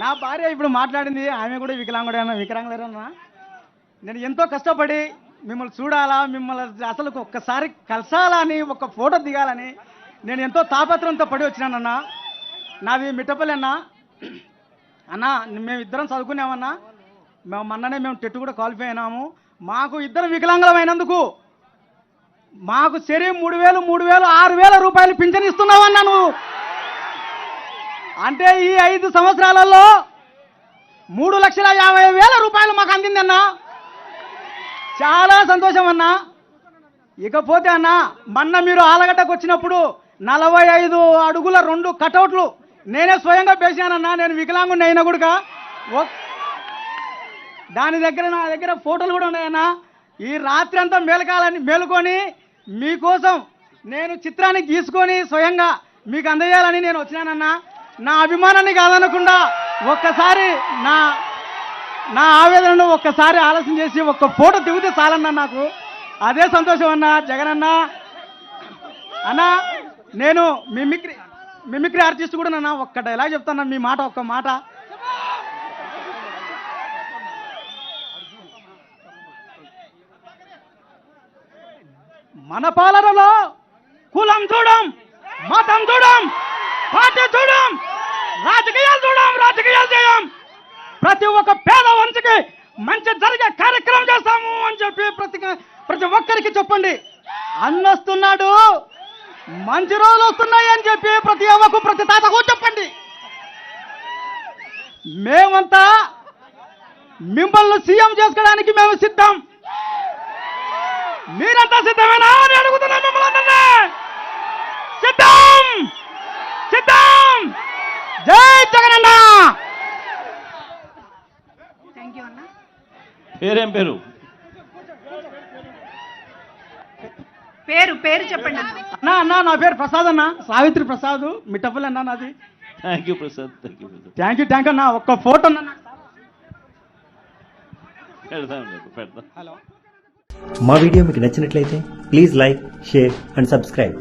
నా భార్య ఇప్పుడు మాట్లాడింది ఆమె కూడా వికలాంగుడేనా వికలాంగులేరన్నా నేను ఎంతో కష్టపడి మిమ్మల్ని చూడాలా మిమ్మల్ని అసలు ఒక్కసారి కలసాలా అని ఒక ఫోటో దిగాలని నేను ఎంతో తాపత్రంతో పడి వచ్చినానన్నా. నాది మిట్టపల్లి అన్న. అన్నా మేము ఇద్దరం చదువుకున్నామన్నా. మేము మొన్ననే మేము టెట్టు కూడా క్వాలిఫై అయినాము. మాకు ఇద్దరం వికలాంగులమైనందుకు మాకు సరే మూడు వేలు మూడు వేలు ఆరు వేల రూపాయలు పింఛన్ ఇస్తున్నావన్నా నువ్వు అంటే ఈ ఐదు సంవత్సరాలలో మూడు లక్షల యాభై వేల రూపాయలు మాకు అందిందన్నా చాలా సంతోషం అన్నా. ఇకపోతే అన్న మొన్న మీరు ఆలగడ్డకు వచ్చినప్పుడు నలభై ఐదు అడుగుల రెండు కటౌట్లు నేనే స్వయంగా పేశానన్నా నేను వికలాంగుని అయినా కూడా దాని దగ్గర నా దగ్గర ఫోటోలు కూడా ఉన్నాయన్నా. ఈ రాత్రి అంతా మేలకాలని మేలుకొని మీకోసం నేను చిత్రాన్ని గీసుకొని స్వయంగా మీకు అందజేయాలని నేను వచ్చినానన్నా. నా అభిమానాన్ని కాదనకుండా ఒక్కసారి నా నా ఆవేదనను ఒక్కసారి ఆలస్యం చేసి ఒక్క ఫోటో దిగితే చాలన్నా నాకు. అదే సంతోషం అన్నా జగన్ అన్నా. అన్నా నేను మిమిక్రీ మిమిక్రీ ఆర్టిస్ట్ కూడా నన్నా ఒక్క డైలాగ్ చెప్తాను మీ మాట ఒక్క మాట. మన పాలనలో కులం చూడం మతం చూడం పార్టీ చూడం చూడం. రాజకీయాలు చేయం? ప్రతి ఒక్క పేద వంశకి మంచి జరిగే కార్యక్రమం చేస్తాము అని చెప్పి ప్రతి ప్రతి ఒక్కరికి చెప్పండి. అన్నొస్తున్నాడు మంచి రోజులు వస్తున్నాయి అని చెప్పి ప్రతి అవ్వకు ప్రతి తాతకు చెప్పండి. మేమంతా మిమ్మల్ని సీఎం చేసుకోవడానికి మేము సిద్ధం. మీరంతా సిద్ధమేనా అని అడుగుతున్నాం మిమ్మల్ని అందరినీ. సిద్ధం సిద్ధం జై జగనన్న థ్యాంక్ యూ అన్న పేరేం పేరు? పేరు పేరు చెప్పండి అన్న. అన్నా నా పేరు ప్రసాద్ అన్న. సావిత్రి ప్రసాద్ మిట్టపల్లి అన్న నాది. Thank you Prasad thank you Prasad thank you thank అన్న. ఒక్క ఫోటో. పెడతాం మీకు పెడతాం హలో. మా వీడియో మీకు నచ్చినట్లయితే please like share and subscribe.